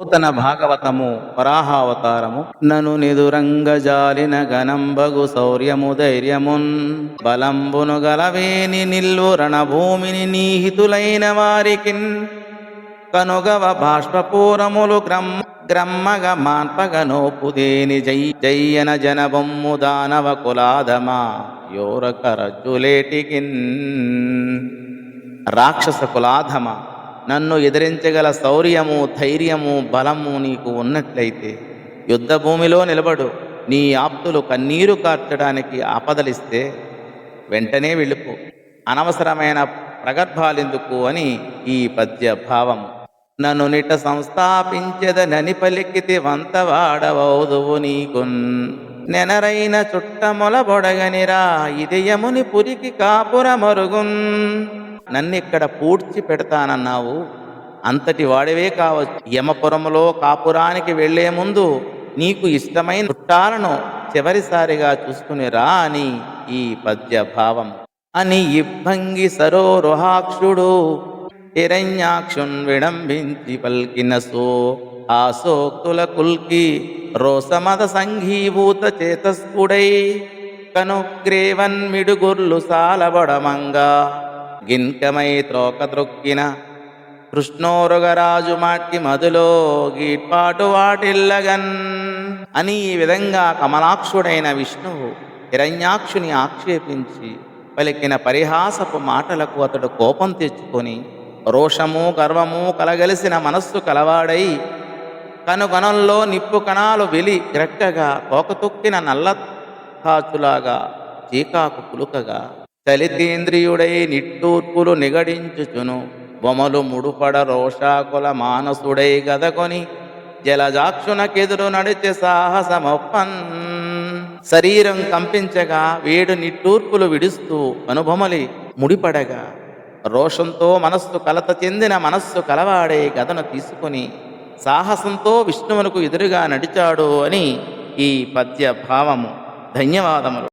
నూతన భాగవతము వరాహావతారము నను నిదురంగజాలిన గనంబగు శౌర్యము ధైర్యమున్ బలంబును గలవేని నిల్వు రణభూమిని నీహితులైన వారికిన్. కనుగవ బాష్పపూరములు గ్రమ్ గ్రమ్మగ మాన్పగ నోపుదేని జై జయ్యన జనబొమ్ము దానవ కులాదమా యోరక రజ్జులేటికిన్. రాక్షస కులాధమ నన్ను ఎదిరించగల శౌర్యము ధైర్యము బలము నీకు ఉన్నట్లయితే యుద్ధ భూమిలో నిలబడు. నీ ఆప్తులు కన్నీరు కార్చడానికి ఆపదలిస్తే వెంటనే వెళ్ళిపో. అనవసరమైన ప్రగర్భాలెందుకు అని ఈ పద్య భావం నన్ను నిట సంస్థాపించదనని పలికితి వంతవాడవౌదువు నీకున్. నెనరైన చుట్టముల బొడగనిరా ఇదయముని పురికి నన్నిక్కడ పూడ్చి పెడతానన్నావు. అంతటి వాడివే కావచ్చు. యమపురములో కాపురానికి వెళ్ళే ముందు నీకు ఇష్టమైన చుట్టాలను చివరిసారిగా చూసుకుని రా అని ఈ పద్య భావం అని ఇబ్బంగి సరోరుహాక్షుడు హిరణ్యాక్షున్ విడంబించి పల్కిన సో ఆ సోక్తుల కుల్కి రోసమద సంఘీభూత చేతస్కుడై కనుగ్రేవన్ మిడుగుర్లు సాలబడమంగా. గిన్కమై త్రోక కృష్ణోరుగరాజు మాటి మధులో గీట్పాటు వాటిల్లగన్ అని ఈ విధంగా కమలాక్షుడైన విష్ణువు హిరణ్యాక్షుని ఆక్షేపించి పలికిన పరిహాసపు మాటలకు అతడు కోపం తెచ్చుకొని రోషము గర్వము కలగలిసిన మనస్సు కలవాడై కనుగొనంలో నిప్పు కణాలు వెలి గ్రక్కగా తోకతొక్కిన నల్ల తాచులాగా చీకాకు పులుకగా చలితేంద్రియుడై నిట్టూర్పులు నిగడించుచును. బొమలు ముడుపడ రోషాకుల మానసుడై గదకొని జలజాక్షునకెదురు నడిచే సాహసమొప్పన్ శరీరం కంపించగా వేడు నిట్టూర్పులు విడుస్తూ అనుభమలి ముడిపడగా. రోషంతో మనస్సు కలత చెందిన మనస్సు కలవాడే గదను తీసుకుని సాహసంతో విష్ణువునకు ఎదురుగా నడిచాడు అని ఈ పద్య భావము ధన్యవాదములు.